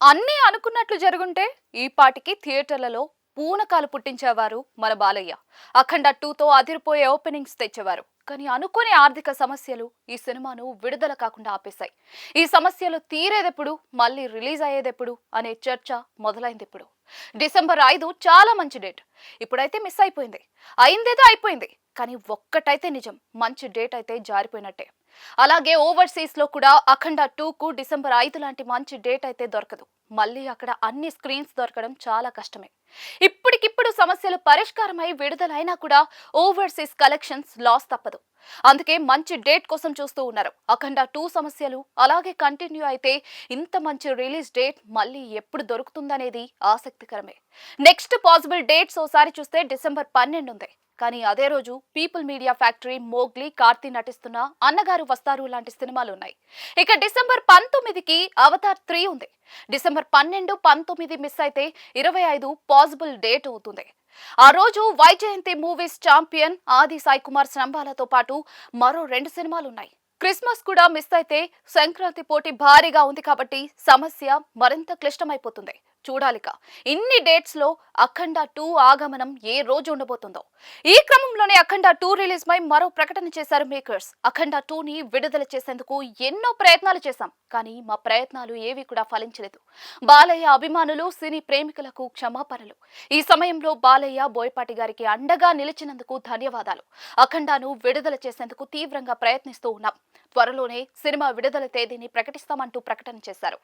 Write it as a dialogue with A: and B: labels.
A: అన్నీ అనుకున్నట్లు జరుగుంటే ఈ పాటికి థియేటర్లలో పూనకాలు పుట్టించేవారు మన బాలయ్య. అఖండ టూతో అదిరిపోయే ఓపెనింగ్స్ తెచ్చేవారు. కానీ అనుకోని ఆర్థిక సమస్యలు ఈ సినిమాను విడుదల కాకుండా ఆపేశాయి. ఈ సమస్యలు తీరేదెప్పుడు మళ్ళీ రిలీజ్ అయ్యేదెప్పుడు అనే చర్చ మొదలైంది ఇప్పుడు డిసెంబర్ ఐదు చాలా మంచి డేట్. ఇప్పుడైతే మిస్ అయిపోయింది. అయిందేదో అయిపోయింది. కానీ ఒక్కటైతే నిజం. మంచి డేట్ అయితే జారిపోయినట్టే. అలాగే ఓవర్సీస్లో కూడా అఖండ టూకు డిసెంబర్ ఐదు లాంటి మంచి డేట్ అయితే దొరకదు. మళ్ళీ అక్కడ అన్ని స్క్రీన్స్ దొరకడం చాలా కష్టమే. ఇప్పటికిప్పుడు సమస్యలు పరిష్కారమై విడుదలైనా కూడా ఓవర్సీస్ కలెక్షన్స్ లాస్ తప్పదు. అందుకే మంచి డేట్ కోసం చూస్తూ ఉన్నారు. అఖండ టూ సమస్యలు అలాగే కంటిన్యూ అయితే ఇంత మంచి రిలీజ్ డేట్ మళ్ళీ ఎప్పుడు దొరుకుతుందనేది ఆసక్తికరమే. నెక్స్ట్ పాసిబుల్ డేట్స్ ఓసారి చూస్తే డిసెంబర్ పన్నెండు ఉంది కానీ అదే రోజు people media factory Mowgli Karthi నటిస్తున్న అన్నగారు వస్తారు లాంటి సినిమాలు ఉన్నాయి ఇక డిసెంబర్ పంతొమ్మిదికి అవతార్ త్రీ ఉంది. డిసెంబర్ పన్నెండు పంతొమ్మిది మిస్ అయితే ఇరవై ఐదు పాసిబుల్ డేట్ అవుతుంది. ఆ రోజు వైజయంతి మూవీస్ ఛాంపియన్ ఆది సాయి కుమార్ స్తంభాలతో పాటు మరో రెండు సినిమాలు ఉన్నాయి క్రిస్మస్ కూడా మిస్ అయితే సంక్రాంతి పోటీ భారీగా ఉంది కాబట్టి సమస్య మరింత క్లిష్టమైపోతుంది. చూడాలిక. ఇన్ని డేట్స్లో అఖండ టూ ఆగమనం ఏ రోజు ఉండబోతుందో. ఈ క్రమంలోనే అఖండ టూ రిలీజ్ పై మరో ప్రకటన చేశారు మేకర్స్. అఖండ టూని విడుదల చేసేందుకు ఎన్నో ప్రయత్నాలు చేశాం కానీ మా ప్రయత్నాలు ఏవి కూడా ఫలించలేదు. బాలయ్య అభిమానులు సినీ ప్రేమికులకు క్షమాపణలు. ఈ సమయంలో బాలయ్య బోయపాటి గారికి అండగా నిలిచినందుకు ధన్యవాదాలు. అఖండాను విడుదల చేసేందుకు తీవ్రంగా ప్రయత్నిస్తూ ఉన్నాం. త్వరలోనే సినిమా విడుదల తేదీని ప్రకటిస్తామంటూ ప్రకటన చేశారు.